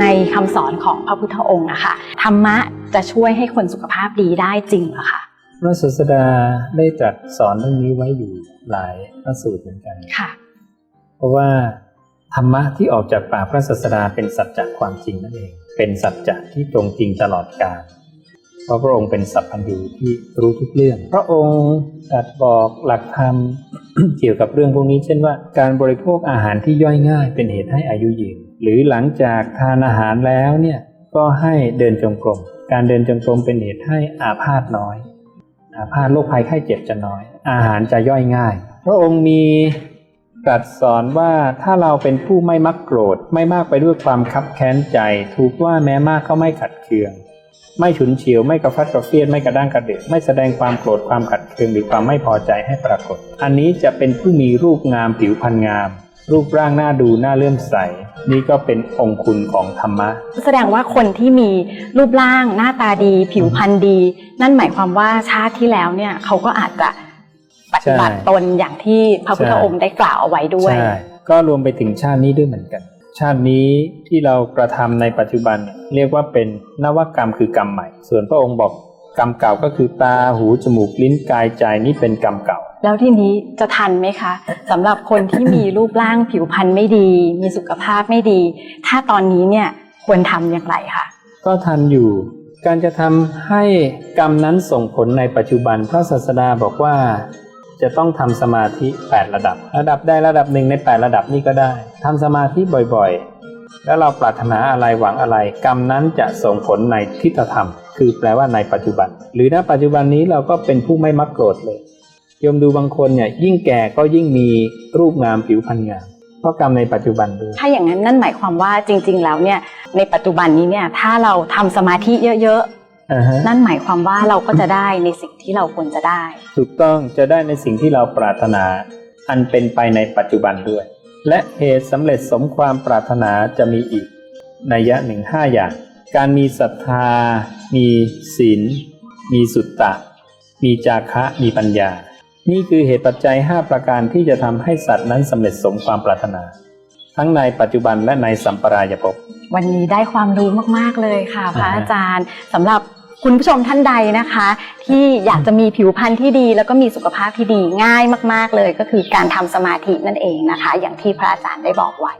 ในคำสอนของพระพุทธองค์นะคะธรรมะจะช่วยให้คนสุขภาพดีได้จริงเหรอคะพระศาสดาได้ตรัสสอนเรื่องนี้ไว้อยู่หลายพระสูตรเหมือนกันค่ะ เพราะว่าธรรมะที่ออกจากปากพระศาสดาเป็นสัจจะความจริงนั่นเอง เป็นสัจจะที่ตรงจริงตลอดกาลเพราะพระองค์เป็นสัพพัญญูที่รู้ทุกเรื่อง พระองค์ตรัสบอกหลักธรรมเกี่ยวกับเรื่องพวกนี้ เช่นว่า การบริโภคอาหารที่ย่อยง่าย เป็นเหตุให้อายุยืน หรือหลังจากทานอาหารแล้วเนี่ยก็ให้เดินจงกรม การเดินจงกรมเป็นเหตุให้อาพาธน้อย อาพาธโรคภัยไข้เจ็บจะน้อย อาหารจะย่อยง่าย พระองค์มีตรัสสอนว่าถ้าเราเป็นผู้ไม่มักโกรธ ไม่มากไปด้วยความคับแค้นใจ ถูกว่าแม้มากก็ไม่ขัดเคือง ไม่ฉุนเฉียวไม่กระฟัดกระเฟียดไม่กระด้างกระเดือกไม่แสดงความโกรธความขัดเคืองหรือความไม่พอใจให้ปรากฏ อันนี้จะเป็นผู้มีรูปงามผิวพรรณงาม รูปร่างน่าดูน่าเลื่อมใส นี่ก็เป็นองค์คุณของธรรมะ แสดงว่าคนที่มีรูปร่างหน้าตาดี ผิวพรรณดี นั่นหมายความว่าชาติที่แล้วเนี่ยเขาก็อาจจะปฏิบัติใช่ตนอย่างที่พระพุทธใช่องค์ได้กล่าวเอาไว้ด้วยใช่ก็รวมไปถึงชาตินี้ด้วยเหมือนกัน ชาตินี้ที่เรากระทำในปัจจุบันเนี่ยเรียกว่าเป็นนวกรรมคือกรรมใหม่ ส่วนพระองค์บอกกรรมเก่าก็คือตาหูจมูกลิ้นกายใจนี่เป็นกรรมเก่า แล้วทีนี้จะทันไหมคะสำหรับคนที่มีรูปร่างผิวพรรณไม่ดี มีสุขภาพไม่ดี ถ้าตอนนี้เนี่ยควรทำอย่างไรคะก็ทันอยู่ การจะทำให้กรรมนั้นส่งผลในปัจจุบันพระศาสดาบอกว่าจะต้องทำสมาธิ 8 ระดับ ระดับใดระดับหนึ่งใน 8 ระดับนี้ก็ได้ทำสมาธิบ่อยๆ แล้วเราปรารถนาอะไรหวังอะไร กรรมนั้นจะส่งผลในทิฏฐธรรม คือแปลว่าในปัจจุบัน หรือณปัจจุบันนี้เราก็เป็นผู้ไม่มักโกรธเลย ยมดูบางคนเนี่ยยิ่งแก่ก็ยิ่งมีรูปงามผิวพรรณงามเพราะกรรมในปัจจุบันด้วยถ้าอย่างนั้นนั่นหมายความว่าจริง ๆ แล้วเนี่ยในปัจจุบันนี้เนี่ยถ้าเราทำสมาธิเยอะอ่าฮะๆนั่นหมายความว่าเราก็จะได้ในสิ่งที่เราควรจะได้ ถูกต้องจะได้ในสิ่งที่เราปรารถนา อันเป็นไปในปัจจุบันด้วย และเหตุสำเร็จสมความปรารถนาจะมีอีกนัยยะหนึ่งห้าอย่าง การมีศรัทธา มีศีลมีสุตตะ มีจาคะมีปัญญา นี่คือเหตุปัจจัย 5 ประการที่จะทำให้สัตว์นั้นสำเร็จสมความปรารถนา ทั้งในปัจจุบันและในสัมปรายภพวันนี้ได้ความรู้มากๆเลยค่ะพระอาจารย์สำหรับคุณผู้ชมท่านใดนะคะ ที่อยากจะมีผิวพรรณที่ดี แล้วก็มีสุขภาพที่ดีง่ายมาก ๆ เลย ก็คือการทำสมาธินั่นเองนะคะ อย่างที่พระอาจารย์ได้บอกไว้